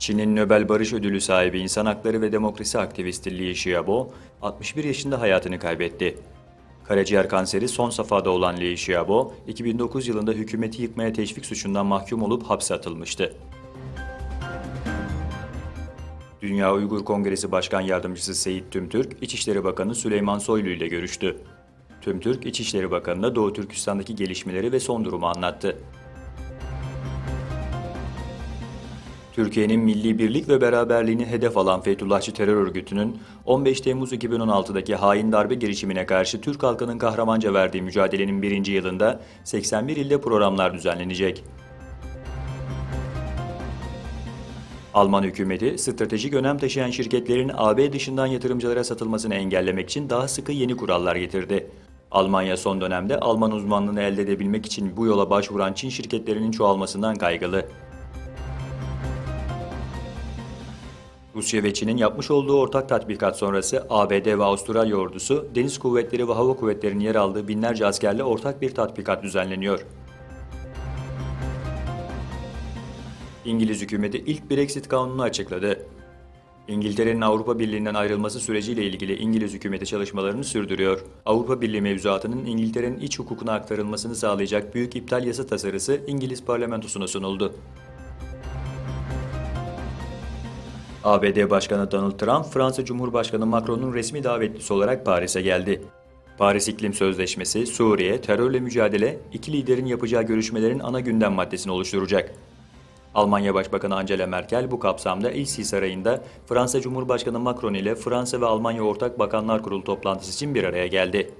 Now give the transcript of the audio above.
Çin'in Nobel Barış Ödülü sahibi insan hakları ve demokrasi aktivisti Li Xiaobo, 61 yaşında hayatını kaybetti. Karaciğer kanseri son safhada olan Li Xiaobo, 2009 yılında hükümeti yıkmaya teşvik suçundan mahkum olup hapse atılmıştı. Dünya Uygur Kongresi Başkan Yardımcısı Seyit Tümtürk, İçişleri Bakanı Süleyman Soylu ile görüştü. Tümtürk, İçişleri Bakanı'na Doğu Türkistan'daki gelişmeleri ve son durumu anlattı. Türkiye'nin milli birlik ve beraberliğini hedef alan Fethullahçı terör örgütünün 15 Temmuz 2016'daki hain darbe girişimine karşı Türk halkının kahramanca verdiği mücadelenin birinci yılında 81 ilde programlar düzenlenecek. Alman hükümeti, stratejik önem taşıyan şirketlerin AB dışından yatırımcılara satılmasını engellemek için daha sıkı yeni kurallar getirdi. Almanya son dönemde Alman uzmanlığını elde edebilmek için bu yola başvuran Çin şirketlerinin çoğalmasından kaygılı. Rusya ve Çin'in yapmış olduğu ortak tatbikat sonrası ABD ve Avustralya ordusu, deniz kuvvetleri ve hava kuvvetlerinin yer aldığı binlerce askerle ortak bir tatbikat düzenleniyor. İngiliz hükümeti ilk Brexit kanununu açıkladı. İngiltere'nin Avrupa Birliği'nden ayrılması süreciyle ilgili İngiliz hükümeti çalışmalarını sürdürüyor. Avrupa Birliği mevzuatının İngiltere'nin iç hukukuna aktarılmasını sağlayacak büyük iptal yasa tasarısı İngiliz parlamentosuna sunuldu. ABD Başkanı Donald Trump, Fransa Cumhurbaşkanı Macron'un resmi davetlisi olarak Paris'e geldi. Paris İklim Sözleşmesi, Suriye, terörle mücadele, iki liderin yapacağı görüşmelerin ana gündem maddesini oluşturacak. Almanya Başbakanı Angela Merkel bu kapsamda Elysee Sarayı'nda Fransa Cumhurbaşkanı Macron ile Fransa ve Almanya Ortak Bakanlar Kurulu toplantısı için bir araya geldi.